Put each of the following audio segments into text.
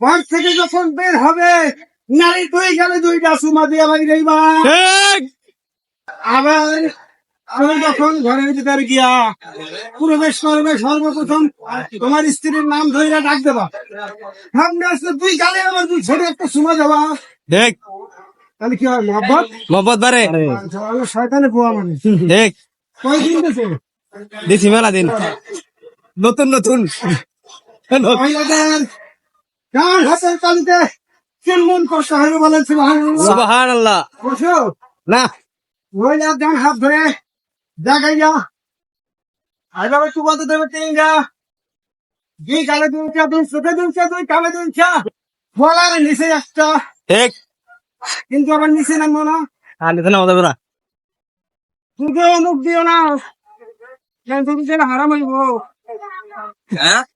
ঘর থেকে যখন বের হবে নারী তুই গেলে দুইটা সুমা দিয়ে আমাকে যাইবা আবার আমি যখন ঘরের ভিতরে গিয়া প্রবেশ করবে সর্বপ্রথম তোমার স্ত্রীর নাম ধরে ডাক দেবা। সামনে আসলে দুই গালে আমার দুই ছোট একটা সুমা দেবা। দেখ। তাহলে কি হয় মহব্বত? মোহাম্মদ বারে শয়তানে পোয়া মানে ঠিক কয়দিন দিছি মেলা দিন। নতুন নতুন। মহিলাদের গান হাতের তালিতে কেমন কষ্ট হবে বলেন আল্লাহ না। মহিলার ডান হাত ধরে জাগাইয়া আইভাবে তু বলতে দেবে টেঙ্গা যে গালে দুইটা দুই চোখে দুইটা দুই কালে দুইটা। বলার নিচে একটা। ঠিক। কিন্তু আবার নিচে নামবো না। আর নিতে না যাবে না। তুই মুখ দিও না। কেন তুমি যেন হারাম হইব? হ্যাঁ?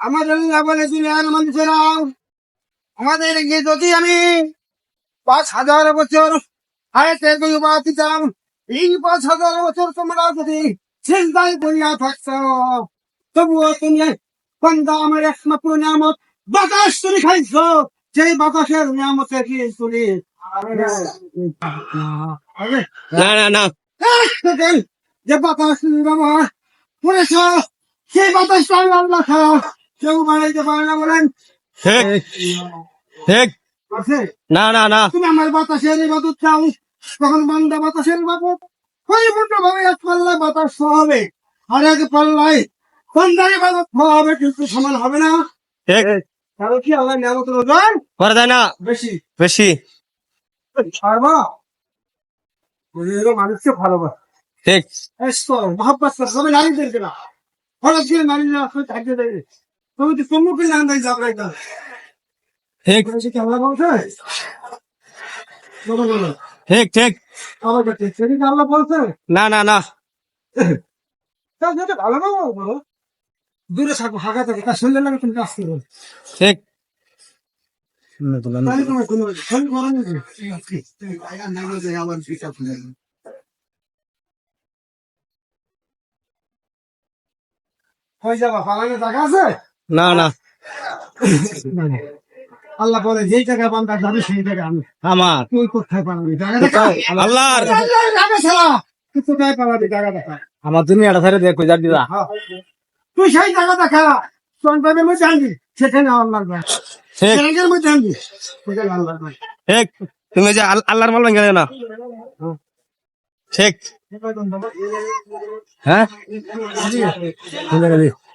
আমাদের মানুষেরা আমাদের যদি আমি পাঁচ হাজার বছর হায়াতে দিতাম এই পাঁচ হাজার বছর তোমরা যদি চিন্তায় করিয়া থাকছ তবুও তুমি আমার একমাত্র নিয়ামত? বাতাস তুমি খাইছ সেই বাতাসের নিয়ামতে কি তুমি না না না। যে বাতাস ব্যবহার করেছ সেই বাতাসটা আমি আল্লাহ খাওয়া কেউ বানাইতে পারে না বলেন। ঠিক। না না না। তুমি আমার বাতাসের ইবাদত চাও। তখন বান্দা বাতাসের ইবাদত পরিপূর্ণ ভাবে এক পাল্লায় বাতাস হবে। আর এক পাল্লায় বান্দার ইবাদত হবে কিন্তু সমান হবে না। ঠিক। কারণ কি আল্লাহ নিয়ামত ওজন করা যায় না। বেশি। বেশি। ছাড়বা? মানুষকে ভালোবাসে। ঠিক। কর সবাই নারীদেরকে না। হঠাৎ করে নারীরা থাকতে দেবে তুমি সম্মুখীন না দেয় যাব একদম ঠিক বলেছে কি আল্লাহ বলছে বলো বলো। ঠিক ঠিক আল্লাহ বলছে? না না না। ভালো না বলো। দূরে থাকো ফাঁকা থাকো তার শরীরে লাগে তুমি কাজ করো ঠিক হয়ে যাবা ফালাঙে টাকা আছে? না না। আল্লাহ বলে যেই টাকা বান্ধা যাবে সেই টাকা আমি। আমার। তুই কোথায় পালাবি? দেখা আল্লাহর। তুই কোথায় পালাবি? টাকা দেখা আমার দুনিয়াটা ছেড়ে দিয়ে কই দিলা তুই সেই টাকা দেখা সন্তানের মধ্যে আনবি। সেখানে আল্লাহর ভাই ব্যাংকের মধ্যে আনবি। সেখানে আল্লাহর ভাই ঠিক। তুমি যে আল- আল্লাহর মাল ভেঙে না। ঠিক। হ্যাঁ?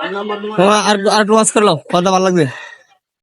আর আর একটু ওয়াজ করল কথা ভালো লাগবে।